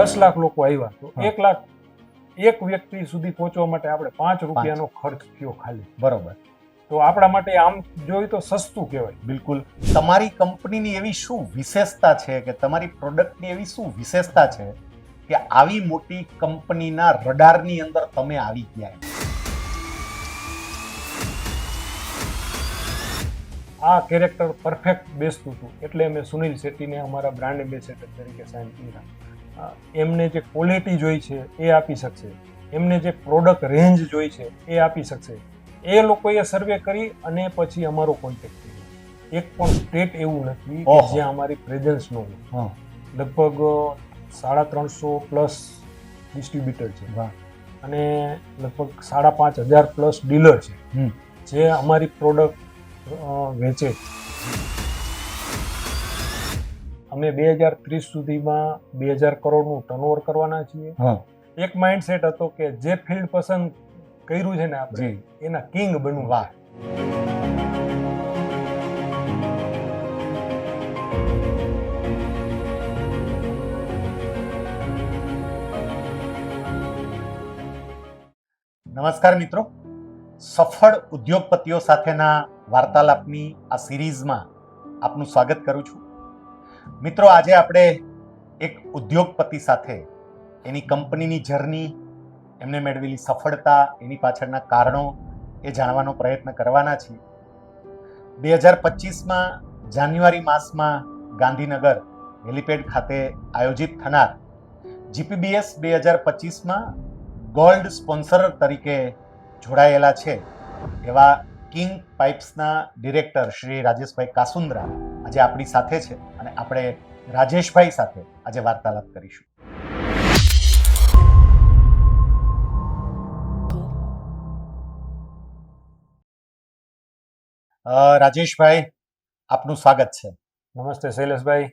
દસ લાખ લોકો આવ્યા તો એક લાખ એક વ્યક્તિ સુધી પહોંચવા માટે આપણે પાંચ રૂપિયાનો ખર્ચ થયો ખાલી. બરોબર. તો આપણા માટે આમ જોઈએ તો સસ્તું કહેવાય. બિલકુલ. તમારી કંપનીની એવી શું વિશેષતા છે કે તમારી પ્રોડક્ટની એવી શું વિશેષતા છે કે આવી મોટી કંપનીના રડારની અંદર તમે આવી ગયા આ કેરેક્ટર પરફેક્ટ બેસતું હતું. એટલે મેં સુનિલ શેટ્ટીને અમારા બ્રાન્ડ એમ્બેસેડર તરીકે સાઇન કર્યા. એમને જે ક્વોલિટી જોઈ છે એ આપી શકશે. એમને જે પ્રોડક્ટ રેન્જ જોઈ છે એ આપી શકશે. એ લોકોએ સર્વે કરી અને પછી અમારો કોન્ટેક્ટ કર્યો એક પણ સ્ટેટ એવું નથી જ્યાં અમારી પ્રેઝન્સ ન હોય. લગભગ સાડા ત્રણસો પ્લસ ડિસ્ટ્રીબ્યુટર છે. અને લગભગ સાડા પાંચ હજાર પ્લસ ડીલર છે. જે અમારી પ્રોડક્ટ વેચે છે. અમે બે હજાર ત્રીસ સુધીમાં બે હજાર કરોડનું ટર્નઓવર કરવાના છીએ. એક માઇન્ડસેટ હતો કે જે ફિલ્ડ પસંદ કર્યું છે ને આપણે એના કિંગ બનવું. વાહ. નમસ્કાર મિત્રો. સફળ ઉદ્યોગપતિઓ સાથેના વાર્તાલાપની આ સિરીઝમાં આપનું સ્વાગત કરું છું. મિત્રો, આજે આપણે એક ઉદ્યોગપતિ સાથે એની કંપનીની જર્ની, એમને મેળવેલી સફળતા, એની પાછળના કારણો એ જાણવાનો પ્રયત્ન કરવાના છીએ. બે હજાર પચીસમાં જાન્યુઆરી માસમાં ગાંધીનગર હેલિપેડ ખાતે આયોજિત થનાર જીપીબીએસ બે હજાર પચીસમાં ગોલ્ડ સ્પોન્સર તરીકે જોડાયેલા છે એવા કિંગ પાઇપ્સના ડિરેક્ટર શ્રી રાજેશભાઈ કાસુંદ્રા આજે આપણી સાથે છે. અને આપણે રાજેશભાઈ સાથે આજે વાર્તાલાપ કરીશું રાજેશભાઈ આપનું સ્વાગત છે નમસ્તે શૈલેષભાઈ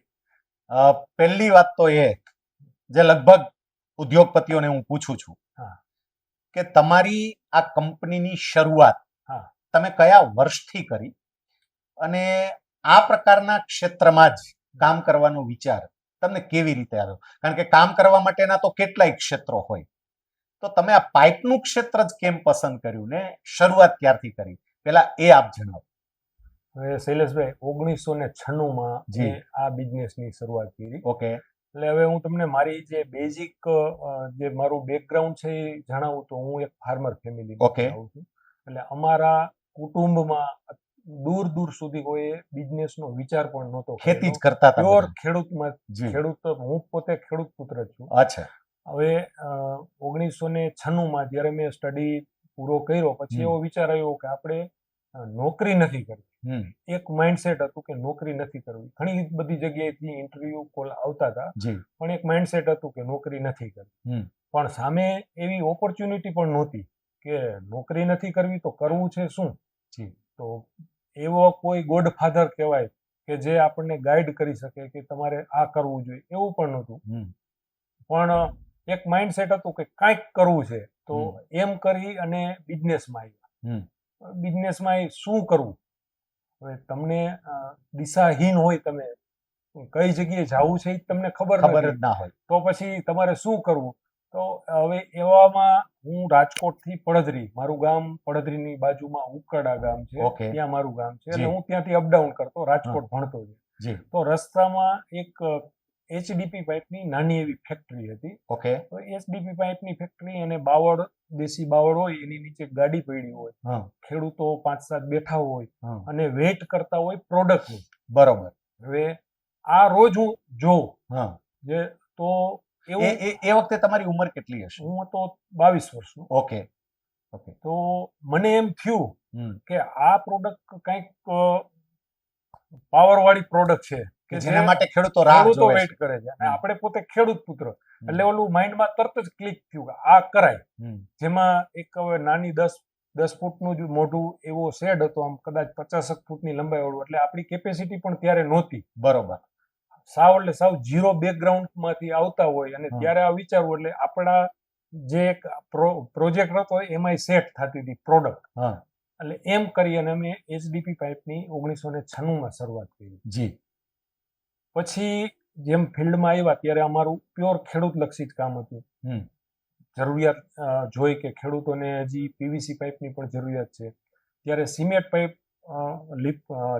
પહેલી વાત તો એ જે લગભગ ઉદ્યોગપતિઓને હું પૂછું છું. કે તમારી આ કંપનીની શરૂઆત હા. તમે કયા વર્ષથી કરી અને આ પ્રકારના ક્ષેત્રમાં જ કામ કરવાનો વિચાર તમને કેવી રીતે આવ્યો? કારણ કે કામ કરવા માટેના તો કેટલાય ક્ષેત્રો હોય. તો તમે આ પાઇપનું ક્ષેત્ર જ કેમ પસંદ કર્યું ને શરૂઆત ક્યારથી કરી? પેલા એ આપ જણાવો. હવે શૈલેષભાઈ ઓગણીસો ને છન્નુંમાં જે. આ બિઝનેસની શરૂઆત કરી. ઓકે. એટલે હવે હું તમને મારી જે બેઝિક જે મારું બેકગ્રાઉન્ડ છે એ જણાવું તો હું એક ફાર્મર ફેમિલી ઓકે. છું. એટલે અમારા કુટુંબમાં દૂર દૂર સુધી કોઈ બિઝનેસનો વિચાર પણ નહોતો ખેતી જ કરતા હતા પ્યોર. ખેડૂતમાં ખેડૂત હું પોતે ખેડૂત પુત્ર છું. અચ્છા. હવે ઓગણીસો ને છન્નુંમાં જ્યારે મેં સ્ટડી પૂરો કર્યો પછી એવો વિચાર આવ્યો કે આપણે નોકરી નથી કરવી. એક માઇન્ડસેટ હતું કે નોકરી નથી કરવી. ઘણી બધી જગ્યાએથી ઇન્ટરવ્યુ કોલ આવતા હતા પણ એક માઇન્ડસેટ હતું કે નોકરી નથી કરવી. પણ સામે એવી ઓપોર્ચ્યુનિટી પણ નહોતી કે નોકરી નથી કરવી તો કરવું છે શું? તો એવો કોઈ ગોડ ફાધર કહેવાય કે જે આપણને ગાઈડ કરી શકે કે તમારે આ કરવું જોઈએ એવું પણ નહોતું. પણ એક માઇન્ડસેટ હતું કે કાંઈક કરવું છે તો એમ કરી અને બિઝનેસમાં. આવ્યા બિઝનેસમાં શું કરવું? હવે તમને દિશાહીન હોય તમે કઈ જગ્યાએ જવું છે એ તમને ખબર ખબર જ ના હોય. તો પછી તમારે શું કરવું? તો હવે એવામાં હું રાજકોટથી પડદરી મારું ગામ પડદરીની બાજુમાં ઉકરડા ગામ છે. ત્યાં મારું ગામ છે. એટલે હું ત્યાંથી અપડાઉન કરતો રાજકોટ ભણતો છે. તો રસ્તામાં એક એચડીપી પાઇપની નાની એવી ફેક્ટરી હતી. ઓકે. તો એચડીપી પાઇપની ફેક્ટરી અને બાવળ દેશી બાવળ હોય એની નીચે ગાડી પડી હોય. ખેડૂતો પાંચ સાત બેઠા હોય અને વેટ કરતા હોય પ્રોડક્ટની બરોબર. હવે આ રોજ હું જોઉં હા. જે તો એ એ વખતે તમારી ઉંમર કેટલી હશે? હું તો બાવીસ વર્ષનો. ઓકે. ઓકે. તો મને એમ થયું કે આ પ્રોડક્ટ કંઈક પાવર વાળી પ્રોડક્ટ છે કે જેના માટે ખેડૂતો રાહ જોવે વેઇટ કરે છે. અને આપણે પોતે ખેડૂત પુત્ર. એટલે ઓલું માઇન્ડમાં તરત જ ક્લિક થયું કે આ કરાય. જેમાં એક હવે નાની દસ દસ ફૂટનું જ મોઢું એવો શેડ હતો. આમ કદાચ પચાસક ફૂટની લંબાઈ વાળું. એટલે આપણી કેપેસિટી પણ ત્યારે નહોતી. બરોબર. સાવ એટલે સાવ ઝીરો બેકગ્રાઉન્ડમાંથી આવતા હોય અને ત્યારે આ વિચારવું એટલે આપણા જે એક પ્રોજેક્ટ હતો એમાંય સેટ થતી હતી પ્રોડક્ટ એટલે એમ કરી અને અમે એચડીપી પાઇપની ઓગણીસો ને છન્નુંમાં શરૂઆત કરી. જી. પછી જેમ ફિલ્ડમાં આવ્યા ત્યારે અમારું પ્યોર ખેડૂત લક્ષી જ કામ હતું. જરૂરિયાત જોઈ કે ખેડૂતોને હજી પીવીસી પાઇપની પણ જરૂરિયાત છે. ત્યારે સિમેન્ટ પાઇપ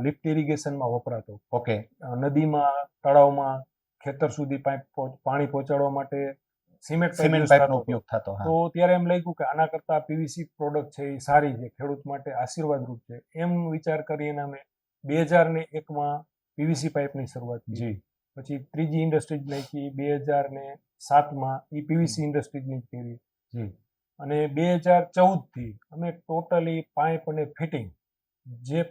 લિફ્ટ ઇરિગેશનમાં વપરાતો. ઓકે. નદીમાં તળાવમાં ખેતર સુધી પાઇપ પાણી પહોંચાડવા માટે સિમેન્ટ સિમેન્ટ પાઇપનો ઉપયોગ થતો તો ત્યારે એમ લાગ્યું કે આના કરતા પીવીસી પ્રોડક્ટ છે એ સારી છે ખેડૂત માટે આશીર્વાદરૂપ છે. એમ વિચાર કરીને અમે બે હજાર ને એકમાં પીવીસી પાઇપની શરૂઆત કરી. જી. પછી ત્રીજી ઇન્ડસ્ટ્રીઝ નાખી બે હજાર ને સાતમાં એ પીવીસી ઇન્ડસ્ટ્રીઝની જ કરી. જી. અને બે હજાર ચૌદથી અમે ટોટલી પાઇપ અને ફિટિંગ જે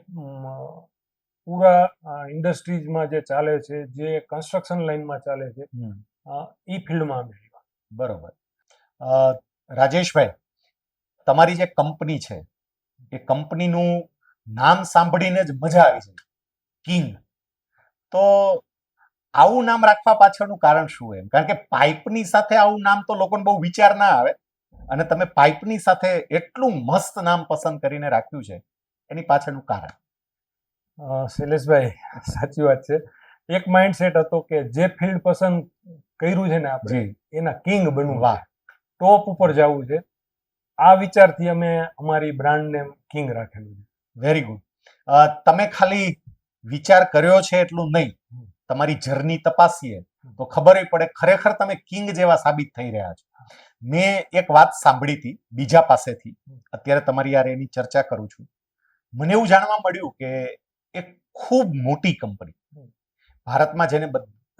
પૂરા ઇન્ડસ્ટ્રીઝમાં જે ચાલે છે જે કન્સ્ટ્રક્શન લાઇનમાં ચાલે છે. એ ફિલ્ડમાં અમે બરોબર. રાજેશભાઈ તમારી જે કંપની છે એ કંપનીનું નામ સાંભળીને જ મજા આવી જાય. કિંગ. તો આવું નામ રાખવા પાછળનું કારણ શું એમ? કારણ કે પાઇપની સાથે આવું નામ તો લોકોને બહુ વિચાર ના આવે. અને તમે પાઇપની સાથે એટલું મસ્ત નામ પસંદ કરીને રાખ્યું છે એની પાછળનું કારણ. શૈલેષભાઈ સાચી વાત છે. એક માઇન્ડસેટ હતો કે જે ફિલ્ડ પસંદ કર્યું છે ને આપણે એના કિંગ બનવું વાહ. ટોપ ઉપર જવું છે. આ વિચારથી અમે અમારી બ્રાન્ડ નેમ કિંગ રાખેલું છે. વેરી ગુડ તમે ખાલી વિચાર કર્યો છે એટલું નહીં. તમારી જર્ની તપાસીએ. તો ખબર પડે ખરેખર તમે કિંગ જેવા સાબિત થઈ રહ્યા છો. મેં એક વાત સાંભળી હતી બીજા પાસેથી. અત્યારે તમારી યાર એની ચર્ચા કરું છું. મને એવું જાણવા મળ્યું કે એક ખૂબ મોટી કંપની. ભારતમાં જેને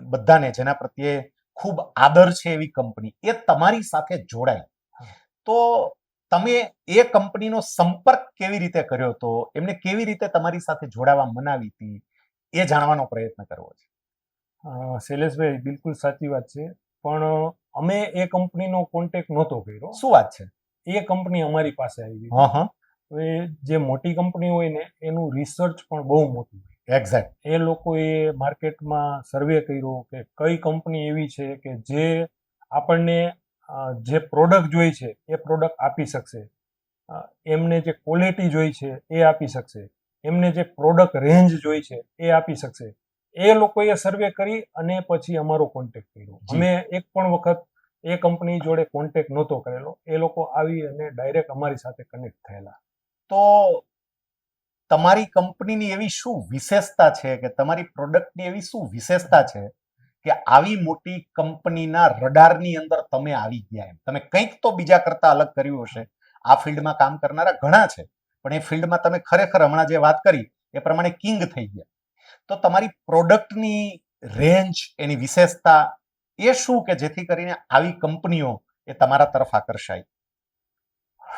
બધાને જેના પ્રત્યે ખૂબ આદર છે એવી કંપની એ તમારી સાથે જોડાય તો તમે એ કંપનીનો સંપર્ક કેવી રીતે કર્યો તો એમને કેવી રીતે તમારી સાથે જોડાવા મનાવી હતી? એ જાણવાનો પ્રયત્ન કરવો છે. શૈલેષભાઈ બિલકુલ સાચી વાત છે. પણ અમે એ કંપનીનો કોન્ટેક્ટ નહોતો કર્યો. શું વાત છે? એ કંપની અમારી પાસે આવી હા એ જે મોટી કંપની હોય ને એનું રિસર્ચ પણ બહુ મોટું હોય. એક્ઝેક્ટ એ લોકોએ માર્કેટમાં સર્વે કર્યો કે કઈ કંપની એવી છે કે જે આપણને જે પ્રોડક્ટ જોઈ છે એ પ્રોડક્ટ આપી શકશે. એમને જે ક્વોલિટી જોઈ છે એ આપી શકશે. એમને જે પ્રોડક્ટ રેન્જ જોઈ છે એ આપી શકશે. એ લોકોએ સર્વે કરી અને પછી અમારો કોન્ટેક્ટ કર્યો. અમે એક પણ વખત એ કંપની જોડે કોન્ટેક્ટ નહોતો કરેલો. એ લોકો આવી અને ડાયરેક્ટ અમારી સાથે કનેક્ટ થયેલા. તો તમારી કંપનીની એવી શું વિશેષતા છે કે તમારી પ્રોડક્ટની એવી શું વિશેષતા છે કે આવી મોટી કંપનીના રડારની અંદર તમે આવી ગયા એમ? તમે કંઈક તો બીજા કરતા અલગ કર્યું હશે. આ ફિલ્ડમાં કામ કરનારા ઘણા છે, પણ એ ફિલ્ડમાં તમે ખરેખર હમણાં જે વાત કરી, એ પ્રમાણે કિંગ થઈ ગયા. તો તમારી પ્રોડક્ટની રેન્જ, એની વિશેષતા એ શું કે જેથી કરીને આવી કંપનીઓ એ તમારા તરફ આકર્ષાય?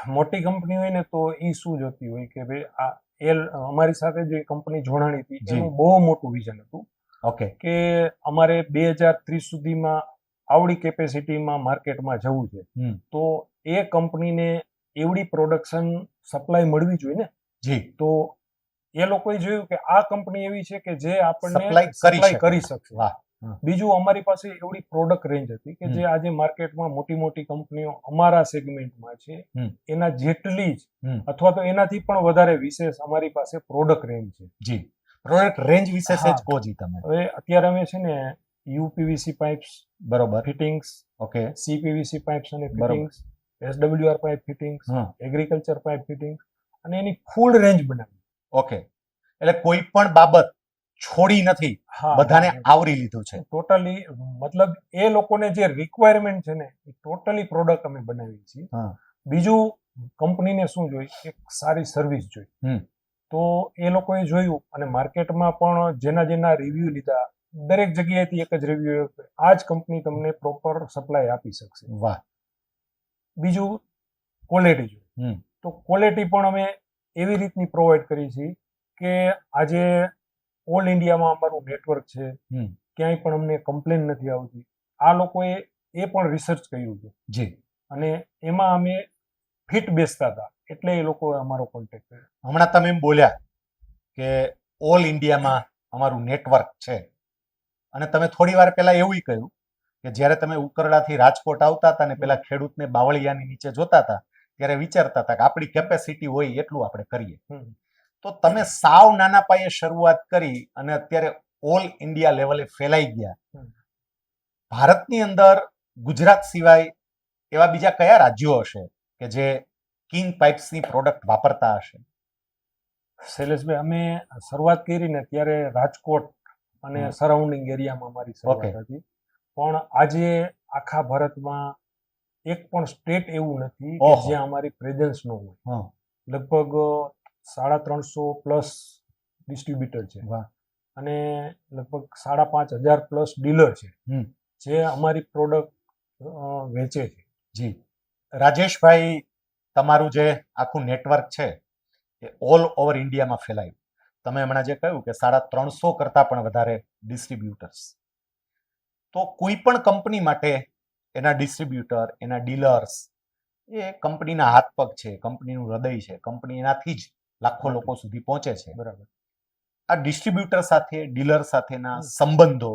મોટી કંપની હોય ને તો એ શું જોતી હોય કે ભાઈ આ એ અમારી સાથે જે કંપની જોડાણી હતી. એનું બહુ મોટું વિઝન હતું ઓકે કે અમારે બે હજાર ત્રીસ સુધીમાં આવડી કેપેસિટીમાં માર્કેટમાં જવું છે તો એ કંપનીને એવડી પ્રોડક્શન સપ્લાય મળવી જોઈએ ને જી તો એ લોકોએ જોયું કે આ કંપની એવી છે કે જે આપણને સપ્લાય. કરી શકશે વાહ. બીજું અમારી પાસે એવડી પ્રોડક્ટ રેન્જ હતી કે જે આજે માર્કેટમાં મોટી મોટી કંપનીઓ અમારા સેગમેન્ટમાં છે. એના જેટલી જ અથવા તો એનાથી પણ વધારે વિશેષ અમારી પાસે પ્રોડક્ટ રેન્જ છે. જી. પ્રોડક્ટ રેન્જ વિશે જ કહો જી તમે. હવે અત્યારે અમે છે ને યુપીવીસી પાઇપ્સ બરોબર. Fittings okay. સીપીવીસી પાઇપ્સ અને. Fittings SWR pipe fittings agriculture pipe fittings અને એની ફૂલ રેન્જ બનાવી. ઓકે. એટલે કોઈ પણ બાબત છોડી નથી બધાને આવરી લીધું છે. ટોટલી મતલબ એ લોકોને જે રિક્વાયરમેન્ટ છે ને એ ટોટલી પ્રોડક્ટ અમે બનાવી છીએ. બીજું કંપનીને શું જોઈ એક સારી સર્વિસ જોઈ હમ. તો એ લોકોએ જોયું અને માર્કેટમાં પણ જેના જેના રિવ્યુ લીધા દરેક જગ્યાએથી એક જ રિવ્યુ આ જ કંપની તમને પ્રોપર સપ્લાય આપી શકશે. વાહ. બીજું ક્વોલિટી જોઈ હમ. તો ક્વોલિટી પણ અમે એવી રીતની પ્રોવાઈડ કરી છે કે આજે ઓલ ઇન્ડિયામાં અમારું નેટવર્ક છે. ક્યાંય પણ અમને કમ્પ્લેન નથી આવતી. આ લોકોએ એ પણ રિસર્ચ કર્યું છે. જી. અને એમાં અમે ફિટ બેસતા હતા. એટલે એ લોકોએ અમારો કોન્ટેક્ટ કર્યો. હમણાં તમે એમ બોલ્યા કે ઓલ ઇન્ડિયામાં અમારું નેટવર્ક છે. અને તમે થોડી વાર પહેલાં એવું કહ્યું કે જ્યારે તમે ઉકરડાથી રાજકોટ આવતા હતા ને પેલા ખેડૂતને બાવળિયાની નીચે જોતા હતા ત્યારે વિચારતા હતા કે આપણી કેપેસિટી હોય એટલું આપણે કરીએ. હમ. તો તમે સાવ નાના પાયે શરૂઆત કરી અને અત્યારે ઓલ ઇન્ડિયા લેવલે ફેલાઈ ગયા. ભારતની અંદર ગુજરાત સિવાય એવા બીજા કયા રાજ્યો હશે કે જે કિંગ પાઇપ્સની પ્રોડક્ટ વાપરતા હશે? શૈલેષભાઈ અમે શરૂઆત કરી ને ત્યારે રાજકોટ અને સરાઉન્ડિંગ એરિયામાં અમારી શરૂઆત હતી. પણ આજે આખા ભારતમાં એક પણ સ્ટેટ એવું નથી કે જ્યાં અમારી પ્રેઝન્સ ન હોય. લગભગ સાડા ત્રણસો પ્લસ ડિસ્ટ્રીબ્યુટર છે. અને લગભગ સાડા પાંચ હજાર પ્લસ ડીલર છે. જે અમારી પ્રોડક્ટ વેચે છે. જી. રાજેશભાઈ તમારું જે આખું નેટવર્ક છે એ ઓલ ઓવર ઇન્ડિયામાં ફેલાયું. તમે હમણાં જે કહ્યું કે સાડા ત્રણસો કરતાં પણ વધારે ડિસ્ટ્રીબ્યુટર્સ. તો કોઈ પણ કંપની માટે એના ડિસ્ટ્રીબ્યુટર એના ડીલર્સ એ કંપનીના હાથ પગ છે કંપનીનું હૃદય છે કંપની એનાથી જ લાખો લોકો સુધી પહોંચે છે. બરાબર. આ ડિસ્ટ્રીબ્યુટર સાથે ડીલર સાથેના સંબંધો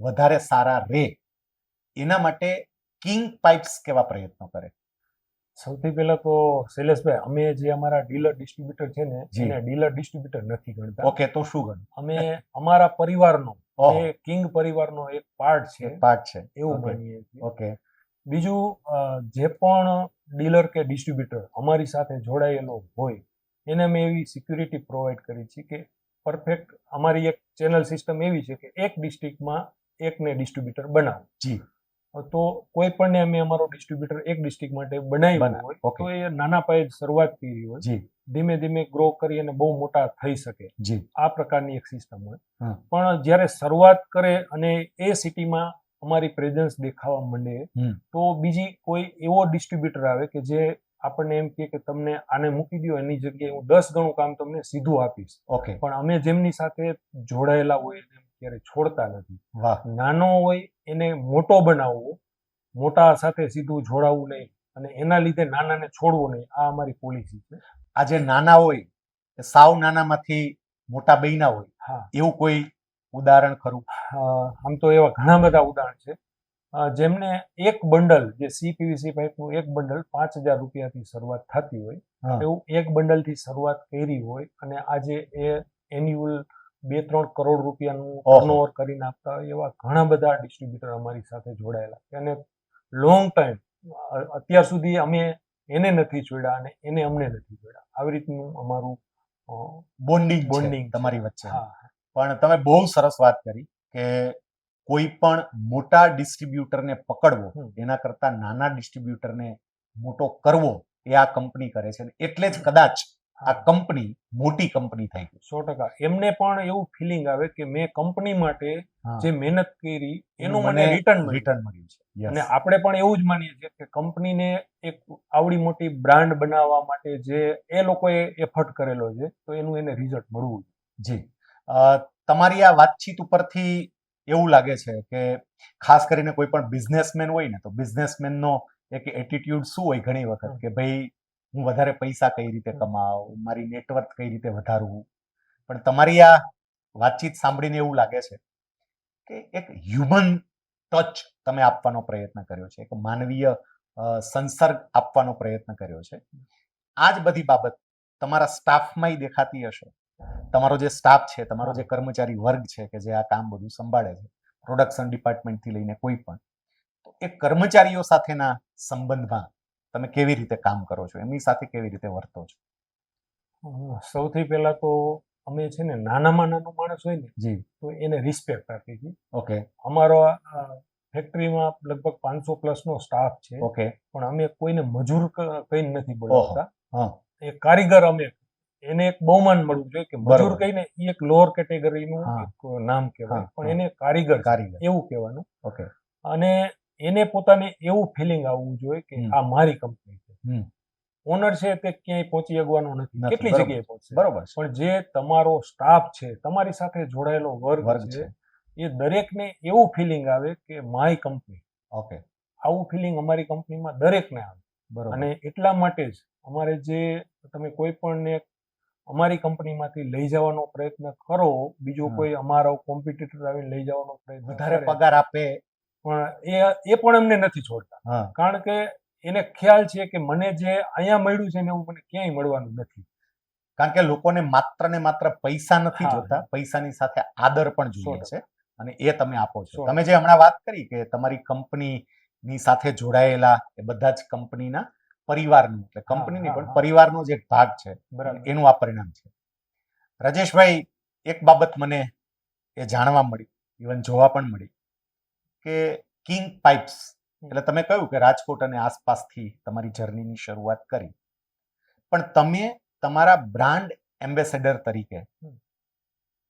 વધારે સારા રહે એના માટે કિંગ પાઇપ્સ કેવા પ્રયત્નો કરે? સૌથી પહેલા તો શૈલેષભાઈ અમે જે અમારા ડીલર ડિસ્ટ્રીબ્યુટર છે ને. એને ડીલર ડિસ્ટ્રીબ્યુટર નથી ગણતા. ઓકે તો શું ગણ અમે અમારા પરિવારનો એ કિંગ પરિવારનો એક પાર્ટ છે. પાર્ટ છે. એવું. માનીએ ઓકે. બીજું જે પણ ડીલર કે ડિસ્ટ્રીબ્યુટર અમારી સાથે જોડાયેલો હોય એને અમે એવી સિક્યુરિટી પ્રોવાઈડ કરી છે કે પરફેક્ટ અમારી એક ચેનલ સિસ્ટમ એવી છે કે એક ડિસ્ટ્રિક્ટમાં એકને ડિસ્ટ્રીબ્યુટર બનાવો. જી. તો કોઈ પણ અમે અમારો ડિસ્ટ્રીબ્યુટર એક ડિસ્ટ્રિક્ટ માટે બનાવ્યો બનાવ્યો, હોય તો એ નાના પાયે શરૂઆત કરી હોય. જી. ધીમે ધીમે ગ્રો કરી અને બહુ મોટા થઈ શકે. જી. આ પ્રકારની એક સિસ્ટમ હોય. પણ જ્યારે શરૂઆત કરે અને એ સિટીમાં અમારી પ્રેઝન્સ દેખાવા માંડે તો બીજી કોઈ એવો ડિસ્ટ્રીબ્યુટર આવે કે જે આપણને એમ કે તમને આને મૂકી દો એની જગ્યાએ હું દસ ગણું કામ તમને સીધું આપીશ. ઓકે. પણ અમે જેમની સાથે જોડાયેલા હોય એને ક્યારે છોડતા નથી. વાહ. નાનો હોય એને મોટો બનાવવો મોટા સાથે સીધું જોડાવવું નહીં અને એના લીધે નાનાને છોડવું નહીં આ અમારી પોલિસી છે. આજે નાના હોય સાવ નાનામાંથી મોટા બન્યા હોય હા. એવું કોઈ ઉદાહરણ ખરું? આમ તો એવા ઘણા બધા ઉદાહરણ છે. જેમને એક બંડલ જે સીપીવીસી પાઇપનું એક બંડલ પાંચ હજાર રૂપિયાથી શરૂઆત થતી હોય. એવું એક બંડલથી શરૂઆત કરી હોય અને આજે એ એન્યુઅલ બે ત્રણ કરોડ રૂપિયાનું. ટર્નઓવર કરીને આપતા હોય એવા ઘણા બધા ડિસ્ટ્રીબ્યુટર અમારી સાથે જોડાયેલા. છે અને લોંગ ટાઈમ અત્યાર સુધી અમે એને નથી જોડ્યા અને એને અમને નથી જોડ્યા આવી રીતનું અમારું બોન્ડિંગ બોન્ડિંગ તમારી વચ્ચે. પણ તમે બહુ સરસ વાત કરી કે કોઈ પણ મોટા ડિસ્ટ્રીબ્યુટરને પકડવો એના કરતા નાના ડિસ્ટ્રીબ્યુટરને મોટો કરવો એ આ કંપની કરે છે. એટલે જ કદાચ આ કંપની મોટી કંપની થઈ ગઈ. સો ટકા. એમને પણ એવું ફિલિંગ આવે કે મેં કંપની માટે જે મહેનત કરી એનું મને રિટર્ન રિટર્ન મળ્યું. છે. અને આપણે પણ એવું જ માનીએ છીએ કે કંપનીને એક આવડી મોટી બ્રાન્ડ બનાવવા માટે જે એ લોકોએ એફર્ટ કરેલો છે તો એનું એને રિઝલ્ટ મળવું જોઈએ. જી. તમારી આ વાતચીત ઉપરથી એવું લાગે છે કે ખાસ કરીને કોઈ પણ બિઝનેસમેન હોય ને તો બિઝનેસમેનનો એક એટીટ્યુડ શું હોય ઘણી વખત? કે ભાઈ હું વધારે પૈસા કઈ રીતે કમાવું મારી નેટવર્ક કઈ રીતે વધારવું? પણ તમારી આ વાતચીત સાંભળીને એવું લાગે છે કે એક હ્યુમન ટચ તમે આપવાનો પ્રયત્ન કર્યો છે એક માનવીય સંસર્ગ આપવાનો પ્રયત્ન કર્યો છે. આ જ બધી બાબત તમારા સ્ટાફમાંય દેખાતી હશે? તમારો જે સ્ટાફ છે તમારો જે કર્મચારી વર્ગ છે કે જે આ કામ બધું સંભાળે છે પ્રોડક્શન ડિપાર્ટમેન્ટથી લઈને કોઈ પણ તો એ કર્મચારીઓ સાથેના સંબંધમાં તમે કેવી રીતે કામ કરો છો? એમની સાથે કેવી રીતે વર્તો છો? સૌથી પહેલા તો અમે છે ને નાનામાં નાનો માણસ હોય ને જી. તો એને રિસ્પેક્ટ આપી છીએ. ઓકે. અમારો ફેક્ટરીમાં લગભગ પાંચસો પ્લસનો સ્ટાફ છે. ઓકે. પણ અમે કોઈને મજૂર કઈ નથી બોલાવતા. હા. એ કારીગર અમે એને એક બહુમાન મળવું જોઈએ કે મજૂર કહીને એ એક લોઅર કેટેગરીનું એક નામ કહેવાય. પણ એને કારીગર કારીગર. એવું કહેવાનું. ઓકે. અને એને પોતાને એવું ફિલિંગ આવવું જોઈએ કે આ મારી કંપની છે. ઓનર છે તે ક્યાંય પહોંચી શકવાનો નથી. કેટલી જગ્યાએ પહોંચશે? બરોબર પણ જે તમારો સ્ટાફ છે તમારી સાથે જોડાયેલો વર્ગ છે એ દરેકને એવું ફિલિંગ આવે કે માય કંપની ઓકે. આવું ફિલિંગ અમારી કંપનીમાં દરેકને આવે. બરોબર. અને એટલા માટે જ અમારે જે તમે કોઈ પણને અમારી કંપનીમાંથી લઈ જવાનો પ્રયત્ન કરો. બીજો કોઈ અમારો કોમ્પિટિટર આવીને લઈ જવાનો પ્રયત્ન વધારે પગાર આપે. પણ એ એ પણ એમને નથી છોડતા. કારણ કે એને ખ્યાલ છે કે મને જે અહીંયા મળ્યું છે ને એવું મને ક્યાંય મળવાનું નથી. કારણ કે લોકોને માત્ર ને માત્ર પૈસા નથી. જોતા. પૈસાની સાથે આદર પણ જોઈએ છે અને એ તમે આપો છો. તમે જે હમણાં વાત કરી કે તમારી કંપનીની સાથે જોડાયેલા એ બધા જ કંપનીના પરિવારનું એટલે કંપનીની પણ પરિવારનો જ એક ભાગ છે. એનું આ પરિણામ છે. રાજેશભાઈ એક બાબત મને એ જાણવા મળી ઇવન જોવા પણ મળી કે કિંગ પાઇપ્સ એટલે તમે કહ્યું કે રાજકોટ અને આસપાસથી તમારી જર્નીની શરૂઆત કરી. પણ તમે તમારા બ્રાન્ડ એમ્બેસેડર તરીકે.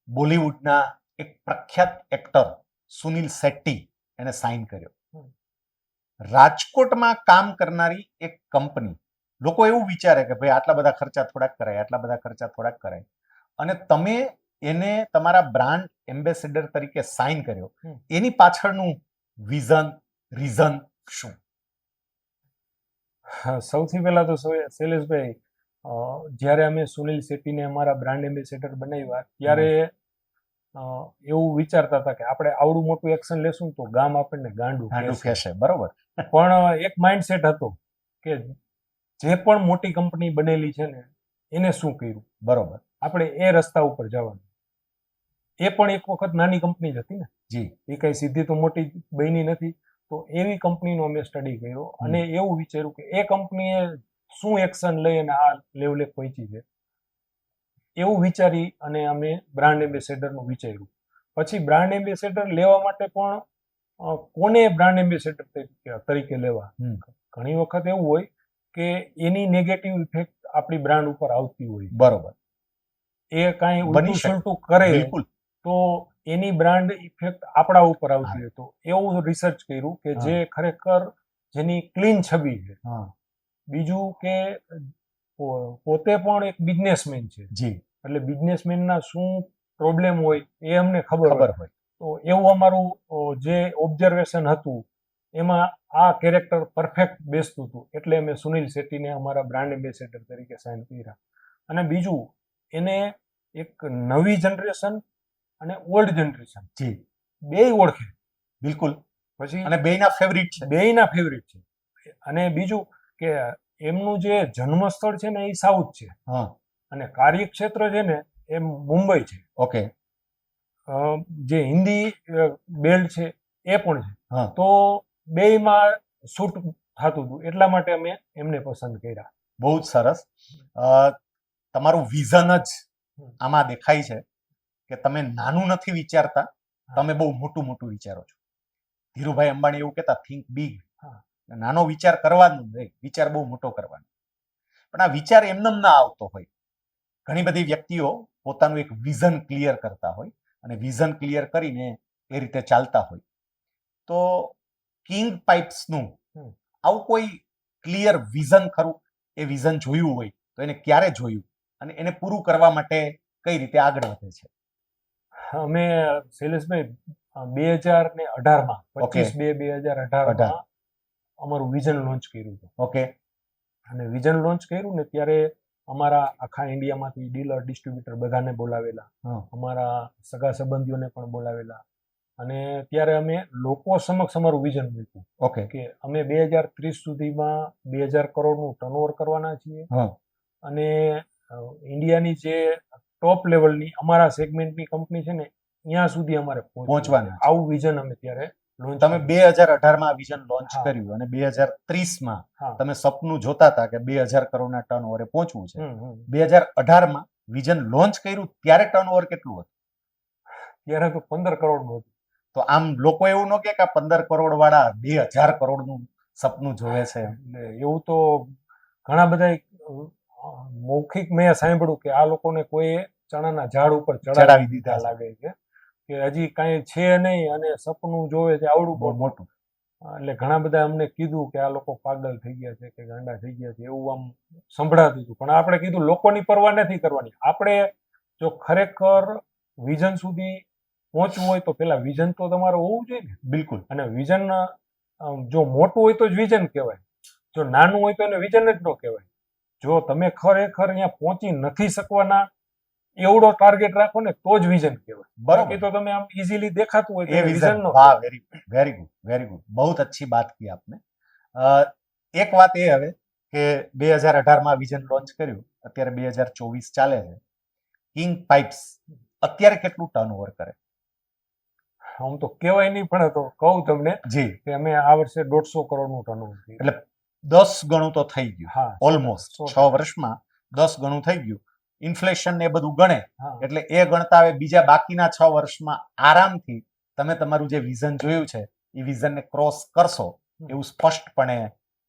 બોલિવૂડના એક પ્રખ્યાત એક્ટર સુનિલ શેટ્ટી એને સાઇન કર્યો. રાજકોટમાં કામ કરનારી એક કંપની લોકો એવું વિચારે કે ભાઈ આટલા બધા ખર્ચા થોડાક કરાય આટલા બધા ખર્ચા થોડાક કરાય. અને તમે એને તમારા બ્રાન્ડ એમ્બેસેડર તરીકે સાઇન કર્યો. એની પાછળનું વિઝન રીઝન શું? સૌથી પહેલા તો શૈલેષભાઈ જ્યારે અમે સુનિલ શેટ્ટીને અમારા બ્રાન્ડ એમ્બેસેડર બનાવ્યા ત્યારે એવું વિચારતા હતા કે આપણે આવડું મોટું એક્શન લેશું તો ગામ આપણને ગાંડું ગાંડું. કહેશે બરોબર. પણ એક માઇન્ડસેટ હતો કે જે પણ મોટી કંપની બનેલી છે ને એને શું કર્યું? બરોબર. આપણે એ રસ્તા ઉપર જવાનું. એ પણ એક વખત નાની કંપની જ હતી ને. જી. એ કઈ સીધી તો મોટી બની નથી. તો એવી કંપનીનો અમે સ્ટડી કર્યો અને એવું વિચાર્યું કે એ કંપનીએ શું એક્શન લઈ અને આ લેવલે પહોંચી છે. એવું વિચારી અને અમે બ્રાન્ડ એમ્બેસેડરનું વિચાર્યું. પછી બ્રાન્ડ એમ્બેસેડર લેવા માટે પણ કોને બ્રાન્ડ એમ્બેસેડર તરીકે લેવા? ઘણી વખત એવું હોય કે એની નેગેટિવ ઇફેક્ટ આપણી બ્રાન્ડ ઉપર આવતી હોય. બરોબર. એ કાંઈ બની સુલટું કરે બિલકુલ. તો એની બ્રાન્ડ ઇફેક્ટ આપણા ઉપર આવતી હોય. તો એવું રિસર્ચ કર્યું કે જે ખરેખર જેની ક્લીન છબી છે. હા. બીજું કે પોતે પણ એક બિઝનેસમેન છે. જી. એટલે બિઝનેસમેનના શું પ્રોબ્લેમ હોય એ અમને ખબર હોય. તો એવું અમારું જે ઓબ્ઝર્વેશન હતું એમાં આ કેરેક્ટર પરફેક્ટ બેસતું હતું. એટલે અમે સુનિલ શેટ્ટીને અમારા બ્રાન્ડ એમ્બેસેડર તરીકે સાઇન કર્યા. અને બીજું એને એક નવી જનરેશન અને ઓલ્ડ જનરેશન જી. બેય ઓળખે. બિલકુલ. પછી અને બેયના ફેવરિટ છે. બેયના ફેવરિટ છે. અને બીજું કે એમનું જે જન્મસ્થળ છે ને એ સાઉથ છે. હા. અને કાર્યક્ષેત્ર છે ને એ મુંબઈ છે. ઓકે. જે હિન્દી બેલ્ટ છે એ પણ છે. હા. તો બેયમાં શૂટ થતું હતું. એટલા માટે અમે એમને પસંદ કર્યા. બહુ જ સરસ. તમારું વિઝન જ આમાં દેખાય છે કે તમે નાનું નથી વિચારતા તમે બહુ મોટું મોટું વિચારો છો. ધીરુભાઈ અંબાણી એવું કહેતા થિંક બિગ નાનો વિચાર કરવાનો નહીં વિચાર બહુ મોટો કરવાનો. પણ આ વિચાર એમનેમ ના આવતો હોય. ઘણી બધી વ્યક્તિઓ પોતાનું એક વિઝન ક્લિયર કરતા હોય. અને વિઝન ક્લિયર કરીને એ રીતે ચાલતા હોય. તો કિંગ પાઇપ્સનું આવું કોઈ ક્લિયર વિઝન ખરું? એ વિઝન જોયું હોય તો એને ક્યારે જોયું? અને એને પૂરું કરવા માટે કઈ રીતે આગળ વધે છે? અમે શૈલેષભાઈ બે હજાર ને અઢારમાં. પચીસ બે બે હજાર અઢારમાં અમારું વિઝન લોન્ચ કર્યું હતું. ઓકે. અને વિઝન લોન્ચ કર્યું ને ત્યારે અમારા આખા ઇન્ડિયામાંથી ડીલર ડિસ્ટ્રીબ્યુટર બધાને બોલાવેલા. અમારા સગા સંબંધીઓને પણ બોલાવેલા. અને ત્યારે અમે લોકો સમક્ષ અમારું વિઝન મૂક્યું. ઓકે. કે અમે બે હજાર ત્રીસ સુધીમાં બે હજાર કરોડનું ટર્નઓવર કરવાના છીએ. હા. અને ઇન્ડિયાની જે ટોપ લેવલની અમારા સેગમેન્ટની કંપની છે ને ત્યાં સુધી અમારે પહોંચવાના. આવું વિઝન અમે ત્યારે તમે બે હજાર અઢારમાં આ વિઝન લોન્ચ કર્યું અને બે હજાર ત્રીસમાં. તમે સપનું જોતા હતા કે બે હજાર કરોડના ટર્ન ઓવરે પહોંચવું છે. બે હજાર અઢારમાં વિઝન લોન્ચ કર્યું ત્યારે ટર્ન ઓવર કેટલું હતું? ત્યારે તો પંદર કરોડનું હતું. તો આમ લોકો એવું ન કે આ પંદર કરોડ વાળા બે હજાર કરોડનું સપનું જોવે છે એવું તો ઘણા બધા મૌખિક મેં સાંભળ્યું કે આ લોકોને કોઈ ચણાના ઝાડ ઉપર ચડાવી દીધા લાગે છે. કે હજી કાંઈ છે નહીં અને સપનું જોવે છે આવડું બહુ મોટું. એટલે ઘણા બધા અમને કીધું કે આ લોકો પાગલ થઈ ગયા છે કે ગાંડા થઈ ગયા છે એવું આમ સંભળાતું હતું. પણ આપણે કીધું લોકોની પરવા નથી કરવાની. આપણે જો ખરેખર વિઝન સુધી પહોંચવું હોય તો પેલા વિઝન તો તમારે હોવું જોઈએ ને. બિલકુલ. અને વિઝન જો મોટું હોય તો જ વિઝન કહેવાય. જો નાનું હોય તો એને વિઝન જ ન કહેવાય. જો તમે ખરેખર અહીંયા પહોંચી નથી શકવાના એવડો ટાર્ગેટ રાખો ને તો જ વિઝન કહેવાય. બાકી તો તમે આમ ઇઝીલી દેખાતું હોય એ વિઝન નો હા very very good very good બહુત અચ્છી વાત કી આપને. એક વાત એ હવે કે બે હજાર અઢારમાં વિઝન લોન્ચ કર્યું અત્યારે બે હજાર ચોવીસ ચાલે છે. કિંગ પાઇપ્સ અત્યારે કેટલું ટર્નઓવર કરે? આમ તો કહેવાય નહીં પણ તો કહું તમને જી. કે અમે આ વર્ષે દોઢસો કરોડનું ટર્નઓવર એટલે દસ ગણું તો થઈ ગયું. હા ઓલમોસ્ટ છ વર્ષમાં દસ ગણું થઈ ગયું. ઇન્ફ્લેશન ને બધું ગણે એટલે એ ગણતા હવે બીજા બાકીના છ વર્ષમાં આરામથી તમે તમારું જે વિઝન જોયું છે એ વિઝનને ક્રોસ કરશો એવું સ્પષ્ટપણે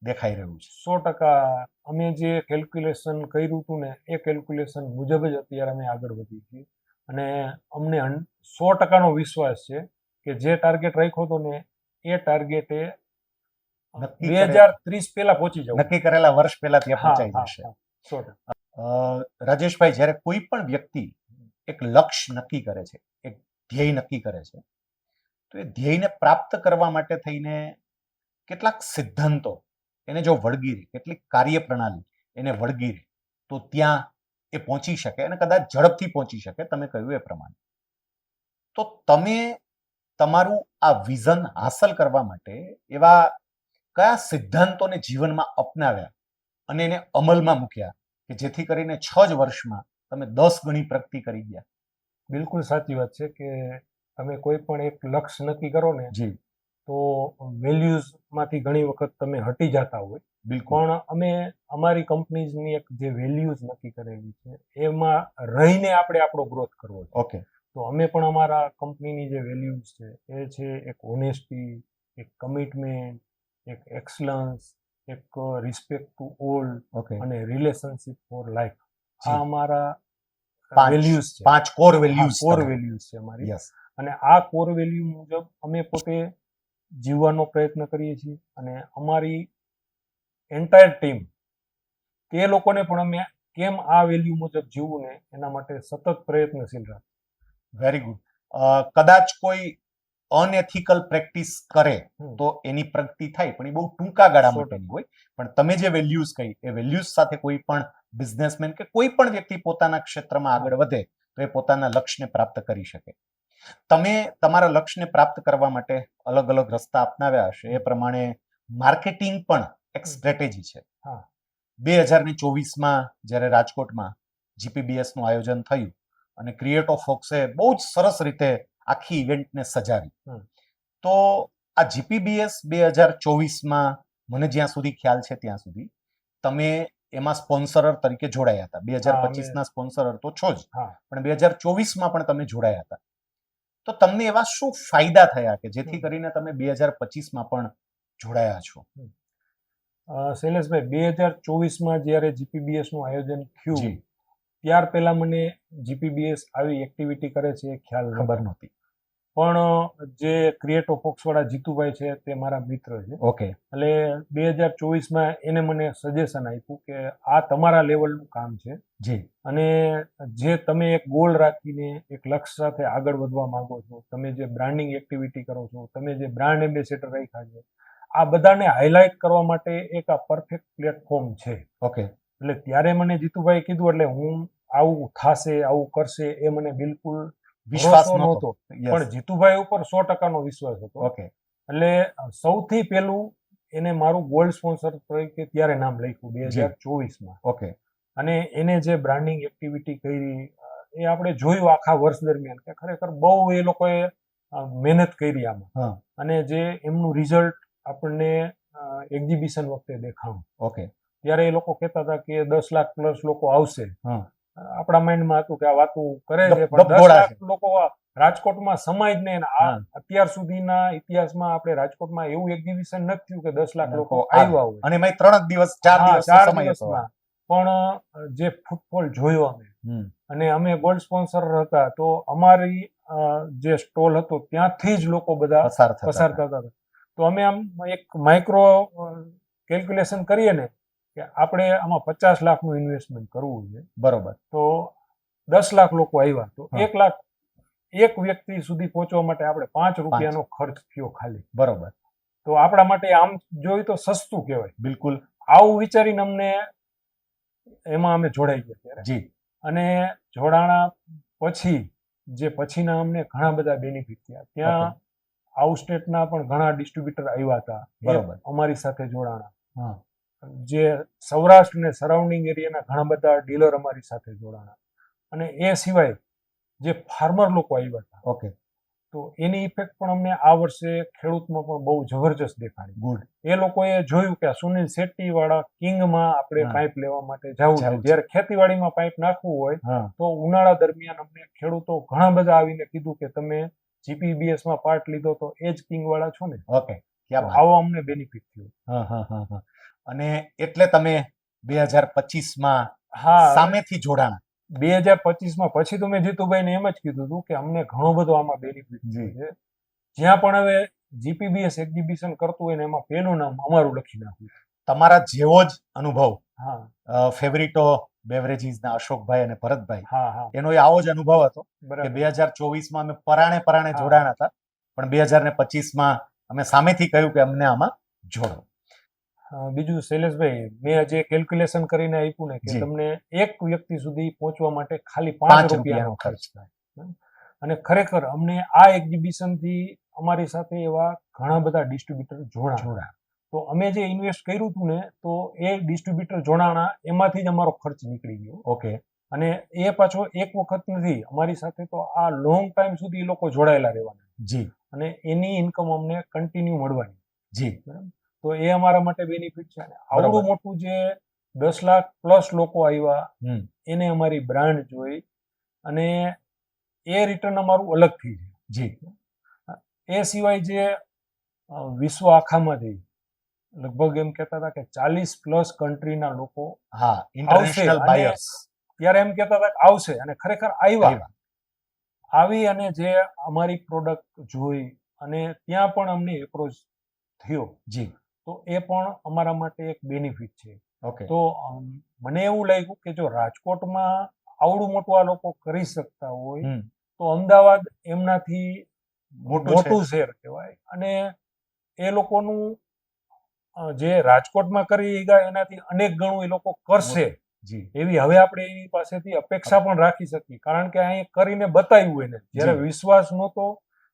દેખાઈ રહ્યું છે. સો ટકા અમે જે કેલ્ક્યુલેશન કર્યું હતું ને એ કેલ્ક્યુલેશન મુજબ જ અત્યારે અમે આગળ વધી છીએ. અને અમને સો ટકાનો વિશ્વાસ છે કે જે ટાર્ગેટ રાખ્યો હતો ને એ ટાર્ગેટે બે હજાર ત્રીસ પહેલા પહોંચી જવું. નક્કી કરેલા વર્ષ પહેલા ત્યાં પહોંચાઈ જશે. સો ટકા. રાજેશભાઈ, જ્યારે કોઈ પણ વ્યક્તિ એક લક્ષ્ય નક્કી કરે છે, એક ધ્યેય નક્કી કરે છે, તો એ ધ્યેયને પ્રાપ્ત કરવા માટે થઈને કેટલાક સિદ્ધાંતો, એને જો વળગીરે કેટલીક કાર્યપ્રણાલી એને વળગીરે તો ત્યાં એ પહોંચી શકે અને કદાચ ઝડપથી પહોંચી શકે, તમે કહ્યું એ પ્રમાણે. તો તમે તમારું આ વિઝન હાંસલ કરવા માટે એવા કયા સિદ્ધાંતોને જીવનમાં અપનાવ્યા અને એને અમલમાં મૂક્યા? કે જેથી કરીને છ જ વર્ષમાં તમે દસ ગણી પ્રગતિ કરી ગયા. બિલકુલ સાચી વાત છે કે તમે કોઈ પણ એક લક્ષ્ય નક્કી કરો ને જી. તો વેલ્યુઝમાંથી ઘણી વખત તમે હટી જતા હોય. બિલકુલ. પણ અમે અમારી કંપનીઝની એક જે વેલ્યુઝ નક્કી કરેલી છે એમાં રહીને આપણે આપણો ગ્રોથ કરવો છે. ઓકે. તો અમે પણ અમારા કંપનીની જે વેલ્યુઝ છે એ છે એક ઓનેસ્ટી એક કમિટમેન્ટ એક એક્સલન્સ એક રિસ્પેક્ટ ટુ ઓલ અને રિલેશનશિપ ફોર લાઈફ આ અમારા વેલ્યુઝ છે. પાંચ કોર વેલ્યુઝ કોર વેલ્યુઝ છે અમારી. અને આ કોર વેલ્યુ મુજબ અમે પોતે જીવવાનો પ્રયત્ન કરીએ છીએ અને અમારી એન્ટાયર ટીમ તે લોકોને પણ અમે કેમ આ વેલ્યુ મુજબ જીવવું ને એના માટે સતત પ્રયત્નશીલ રાખ વેરી ગુડ કદાચ કોઈ અનએથિકલ પ્રેક્ટિસ કરે તો એની પ્રગતિ થાય. પણ એ બહુ ટૂંકા ગાળા માટેની હોય. પણ તમે જે વેલ્યુઝ કહી એ વેલ્યુઝ સાથે કોઈ પણ બિઝનેસમેન કે કોઈ પણ વ્યક્તિ પોતાના ક્ષેત્રમાં આગળ વધે તો એ પોતાના લક્ષ્યને પ્રાપ્ત કરી શકે. તમે તમારા લક્ષ્યને પ્રાપ્ત કરવા માટે અલગ અલગ રસ્તા અપનાવ્યા હશે. એ પ્રમાણે માર્કેટિંગ પણ એક સ્ટ્રેટેજી છે. બે હજાર ને ચોવીસમાં જ્યારે રાજકોટમાં જીપીબીએસનું આયોજન થયું અને ક્રિએટો ફોક્સે બહુ જ સરસ રીતે આખી ઇવેન્ટને સજાવી. તો આ જીપીબીએસ બે હજાર ચોવીસમાં મને જ્યાં સુધી ખ્યાલ છે ત્યાં સુધી તમે એમાં સ્પોન્સરર તરીકે જોડાયા હતા. બે હજાર પચીસના સ્પોન્સરર તો છો જ. પણ બે હજાર ચોવીસમાં પણ તમે જોડાયા હતા. તો તમને એવા શું ફાયદા થયા કે જેથી કરીને તમે બે હજાર પચીસમાં પણ જોડાયા છો? શૈલેષભાઈ બે હજાર ચોવીસમાં જ્યારે જીપીબીએસનું આયોજન થયું ત્યાર પહેલા મને જીપીબીએસ આવી એક્ટિવિટી કરે છે એ ખ્યાલ ખબર નહોતી. પણ જે ક્રિએટ ઓફ વાળા જીતુભાઈ છે તે મારા મિત્ર છે. ઓકે એટલે બે હજાર ચોવીસમાં એને મને સજેશન આપ્યું કે આ તમારા લેવલનું કામ છે. જી. અને જે તમે એક ગોલ રાખીને એક લક્ષ્ય સાથે આગળ વધવા માંગો છો તમે જે બ્રાન્ડિંગ એક્ટિવિટી કરો છો તમે જે બ્રાન્ડ એમ્બેસેડર રાખ્યા છે આ બધાને હાઇલાઇટ કરવા માટે એક આ પરફેક્ટ પ્લેટફોર્મ છે. ઓકે એટલે ત્યારે મને જીતુભાઈ કીધું એટલે હું આવું થાશે આવું કરશે એ મને બિલકુલ વિશ્વાસ નહોતો. પણ જીતુભાઈ ઉપર સો ટકાનો વિશ્વાસ હતો. ઓકે એટલે સૌથી પહેલું એને મારું ગોલ્ડ સ્પોન્સર તરીકે ત્યારે નામ લખ્યું બે હજાર ચોવીસમાં. ઓકે અને એને જે બ્રાન્ડિંગ એક્ટિવિટી કરી એ આપણે જોયું આખા વર્ષ દરમિયાન કે ખરેખર બહુ એ લોકોએ મહેનત કરી આમાં. અને જે એમનું રિઝલ્ટ આપણને એક્ઝિબિશન વખતે દેખાણું. ઓકે ત્યારે એ લોકો કહેતા હતા કે દસ લાખ પ્લસ લોકો આવશે. આપણા માઇન્ડમાં હતું કે આ વાતું કરે છે પણ દસ લાખ લોકો રાજકોટમાં સમાય જ નહીં. આ અત્યાર સુધીના ઇતિહાસમાં આપણે રાજકોટમાં એવું એક્ઝિબિશન નથી થયું કે દસ લાખ લોકો આવ્યા હોય. અને એમાં ત્રણ દિવસ ચાર દિવસ ચાર દિવસમાં. પણ જે ફૂટબોલ જોયો અમે અને અમે ગોલ્ડ સ્પોન્સર હતા તો અમારી જે સ્ટોલ હતો ત્યાંથી જ લોકો બધા પસાર. થતા હતા. તો અમે આમ એક માઇક્રો કેલ્ક્યુલેશન કરીએ ને કે આપણે આમાં પચાસ લાખનું ઇન્વેસ્ટમેન્ટ કરવું છે. બરોબર. તો દસ લાખ લોકો આવ્યા તો એક લાખ એક વ્યક્તિ સુધી પહોંચવા માટે આપણે પાંચ રૂપિયાનો ખર્ચ થયો ખાલી. બરોબર. તો આપણા માટે આમ જોઈએ તો સસ્તું કહેવાય. બિલકુલ. આવું વિચારીને અમને એમાં અમે જોડાઈ ગયા ત્યારે. જી. અને જોડાણા પછી જે પછીના અમને ઘણા બધા બેનિફિટ થયા. ત્યાં આઉટ સ્ટેટના પણ ઘણા ડિસ્ટ્રીબ્યુટર આવ્યા હતા. બરોબર. અમારી સાથે જોડાણા. હા. જે સૌરાષ્ટ્ર ને સરાઉન્ડિંગ એરિયાના ઘણા બધા ડીલર અમારી સાથે જોડાણા. અને એ સિવાય જે ફાર્મર લોકો આવ્યા હતા ઓકે તો એની ઇફેક્ટ પણ અમને આ વર્ષે ખેડૂતમાં પણ બહુ જબરજસ્ત દેખાણી ગુડ એ લોકોએ જોયું કે આ સુનિલ શેટ્ટી વાળા કિંગમાં આપણે પાઇપ લેવા માટે જવું છે. જ્યારે ખેતીવાડીમાં પાઇપ નાખવું હોય તો ઉનાળા દરમિયાન અમને ખેડૂતો ઘણા બધા આવીને કીધું કે તમે જીપીબીએસમાં પાર્ટ લીધો તો એ જ કિંગ વાળા છો ને. ઓકે આવો અમને બેનિફિટ થયો. હા હા હા. અને એટલે તમે બે હજાર પચીસમાં હા. સામેથી જોડાણા. બે હજાર પચીસમાં પછી તો મેં જીતુભાઈને એમ જ કીધું હતું કે અમને ઘણો બધો આમાં બેનિફિટ છે. જ્યાં પણ હવે જીપીબીએસ એક્ઝિબિશન કરતું હોય ને એમાં પેલું નામ અમારું લખી નાખ્યું તમારા જેવો જ અનુભવ હા. ફેવરિટો બેવરેજીસના અશોકભાઈ અને ભરતભાઈ. હા એનો એ આવો જ અનુભવ હતો કે બે હજાર ચોવીસમાં અમે પરાણે પરાણે જોડાણ હતા. પણ બે હજાર ને પચીસમાં અમે સામેથી કહ્યું કે અમને આમાં જોડો. બીજું શૈલેષભાઈ મેં જે કેલ્ક્યુલેશન કરીને આપ્યું ને કે તમને એક વ્યક્તિ સુધી પહોંચવા માટે ખાલી પાંચ રૂપિયાનો ખર્ચ થાય. અને ખરેખર અમને આ એક્ઝિબિશનથી અમારી સાથે એવા ઘણા બધા ડિસ્ટ્રીબ્યુટર જોડા જોડા તો અમે જે ઇન્વેસ્ટ કર્યું હતું ને તો એ ડિસ્ટ્રીબ્યુટર જોડાણા એમાંથી જ અમારો ખર્ચ નીકળી ગયો. ઓકે. અને એ પાછો એક વખત નથી અમારી સાથે તો આ લોંગ ટાઈમ સુધી એ લોકો જોડાયેલા રહેવાના. જી. અને એની ઇન્કમ અમને કન્ટિન્યુ મળવાની. જી. તો એ અમારા માટે બેનિફિટ છે. આવડું મોટું જે દસ લાખ પ્લસ લોકો આવ્યા એને અમારી બ્રાન્ડ જોઈ અને એ રિટર્ન અમારું અલગથી છે જી. એ સિવાય જે વિશ્વ વિશ્વ આખામાંથી લગભગ એમ કહેતા હતા કે ચાલીસ પ્લસ કન્ટ્રીના લોકો હા ઇન્ટરનેશનલ બાયર્સ ત્યારે એમ કહેતા હતા કે આવશે અને ખરેખર આવ્યા. આવી અને જે અમારી પ્રોડક્ટ જોઈ અને ત્યાં પણ અમને એપ્રોચ થયો. જી. તો એ પણ અમારા માટે એક બેનિફિટ છે. ઓકે તો મને એવું લાગ્યું કે જો રાજકોટમાં આવડું મોટું આ લોકો કરી શકતા હોય તો અમદાવાદ એમનાથી મોટું શહેર કહેવાય. અને એ લોકોનું જે રાજકોટમાં કરી ગયા એનાથી અનેક ગણું એ લોકો કરશે. જી. એવી હવે આપણે એની પાસેથી અપેક્ષા પણ રાખી શકીએ. કારણ કે અહીં કરીને બતાવ્યું એને. જ્યારે વિશ્વાસ નહોતો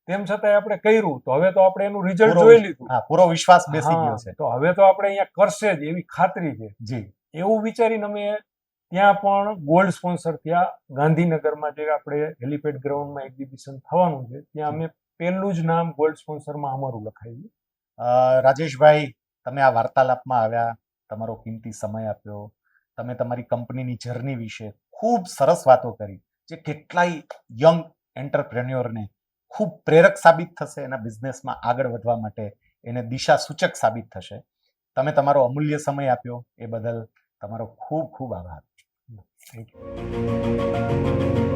તેમ છતાં આપણે કર્યું તો હવે તો આપણે એનું રિઝલ્ટ જોઈ લીધું. હા પૂરો વિશ્વાસ બેસી ગયો છે. તો હવે તો આપણે અહીંયા કરશે જ એવી ખાતરી છે. જી. એવું વિચારીને અમે ત્યાં પણ ગોલ્ડ સ્પોન્સર ત્યાં ગાંધીનગરમાં જે આપણે હેલિપેડ ગ્રાઉન્ડમાં એક્ઝિબિશન થવાનું છે ત્યાં અમે પહેલું જ નામ ગોલ્ડ સ્પોન્સરમાં અમારું લખાયું. રાજેશભાઈ તમે આ વાર્તાલાપમાં આવ્યા તમારો કિંમતી સમય આપ્યો તમે તમારી કંપનીની જર્ની વિશે ખૂબ સરસ વાતો કરી જે કેટલાય યંગ એન્ટરપ્રેન્યોરને ખૂબ પ્રેરક સાબિત થશે એના બિઝનેસમાં આગળ વધવા માટે, એને દિશા સૂચક સાબિત થશે. તમે તમારો અમૂલ્ય સમય આપ્યો, એ બદલ તમારો ખૂબ ખૂબ આભાર. Thank you